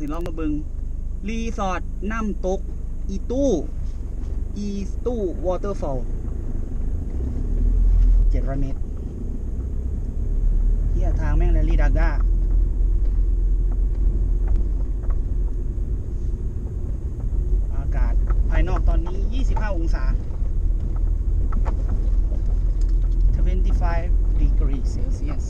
สิลองมาเบิงรีสอร์ทน้ำตก อีตู้ อีตู้วอเตอร์ฟอลเจ็ดร้อยเมตรเฮียทางแม่งเลลีดาก้าอากาศภายนอกตอนนี้ 25 องศา 25 degrees Celsius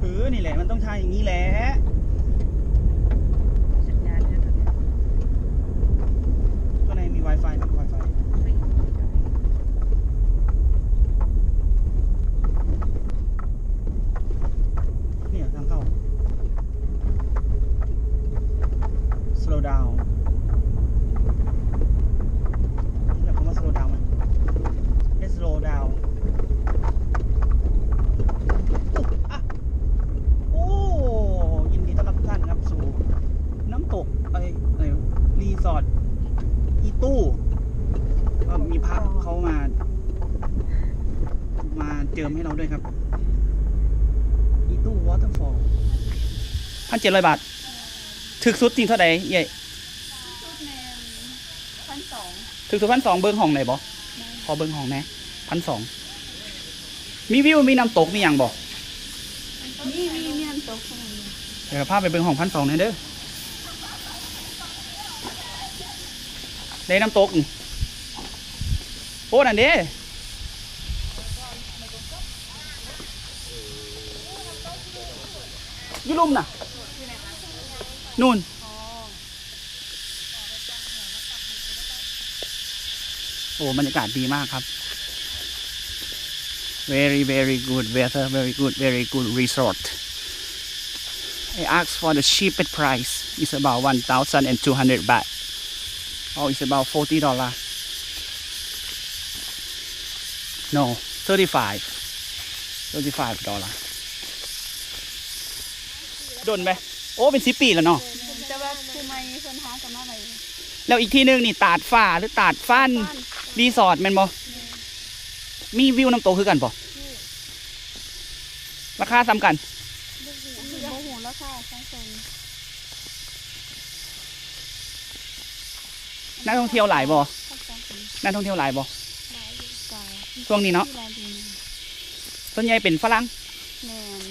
เออ นี่แหละ มันต้องใช้อย่างนี้แหละสัญญาณเนี่ยตอนเนี้ยข้างในมี Wi-Fi ไหม Wi-Fi ไม่มี เนี่ยทางเข้า slow down นี่แหละคำว่า slow down มัน let's slow down อุ๊ยอะโอ้ ยินดีต้อนรับทุกท่านครับสู่ น้ำตกอะไรอะไรวะรีสอร์ทอีตู้ก็มีพระเขามา มา เจิมให้เราด้วยครับอีตู้วอเตอร์ฟอลพันเจ็ดร้อยบาทถึกสุดจริงเท่าไหร่เย่ชุดแนมพันสองถึกสุดพันสองเบิ้งห้องไหนบ่ขอเบิ้งห้องแหน่พันสองมีวิวมีน้ำตกมีอย่างบ่นี่มีเมียนโต๊ะข้างในเดี๋ยวพาไปเบิ้งห้องพันสองหน่อยเด้อได้น้ำตกนี่โอ้นั่นเด้ ยุลุ่มน่ะ นู่นโอ้บรรยากาศดีมากครับ very very good weather very good very good resort I asked for the cheapest price it's about 1,200 baht oh it's about 40 dollar no 35 35 dollar โดนไหมโอ้เป็นสิบปีแล้วเนาะจะว่าคือไม่คนหากันมาอะไรแล้วอีกที่หนึงนี่ตาดฝ้าหรือตาดฟันรีสอร์ทแม่นบ่มีวิวน้ำตกคือกันบ่ราคาซ้ำกันคือโมโหแล้วค่ะสองคนนักท่องเที่ยวหลายบ่ทั้งสองคนนักท่องเที่ยวหลายบ่หลายกว่าช่วงนี้เนาะที่รดีนะส่วนใหญ่เป็นฝรั่ง แมน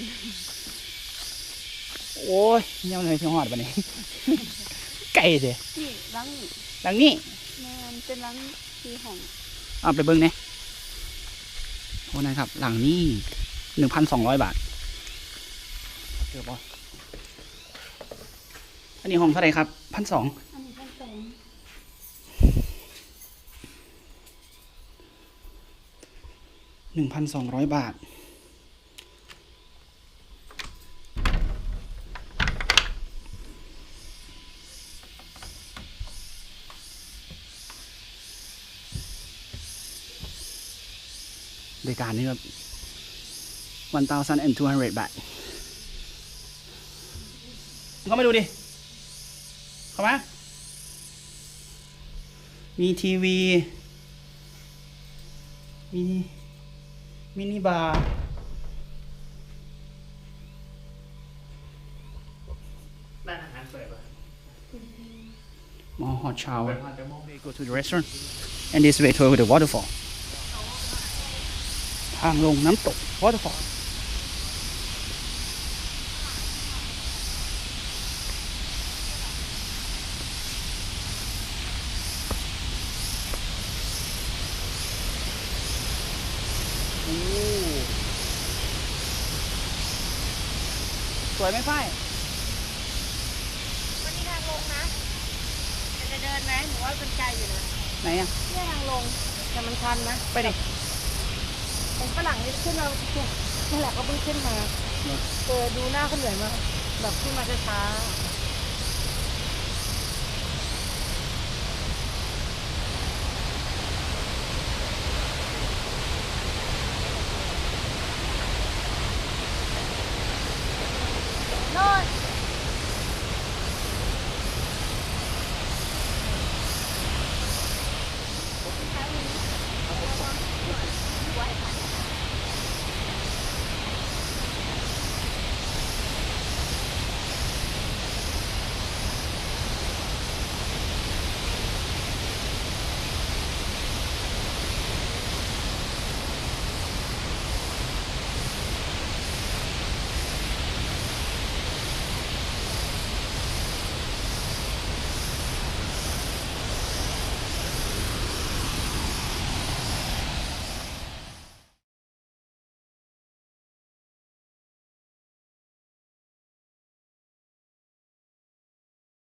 โอ้ยยังเลยที่หอดบันนี้ไก่เด้นี่รังหลังนี้แมนเป็นรังที่ห้องเอาไปเบิ้งเนี่ยโอ้นะครับ หลังนี้หนึ่งพันสองร้อยบาทเกือบบ่อันนี้ห้องเท่าไหร่ครับพันสองอันนี้พันสองหนึ่งพันสองร้อยบาท โดยการนี้แบบ1,200 บาทเข้ามาดูดิ เข้ามา มีทีวี มีมินิบาร์ร้านอาหารเปิดป่ะมอ hot shower we go to the restaurant and this way to the waterfall ทางลงน้ำตก waterfall โอ้สวยไหมฝ้ายวันนี้ทางลงนะจะเดินไหมหนูว่าเป็นไกลอยู่นะไหนอะเนี่ยทางลงแต่มันชันนะ ไปดิ เป็นฝรั่งนี่ขึ้นมานี่แหละก็เพิ่งขึ้นมาเนอะเออดูหน้าเขาเหนื่อยมากแบบขึ้นมาช้าๆ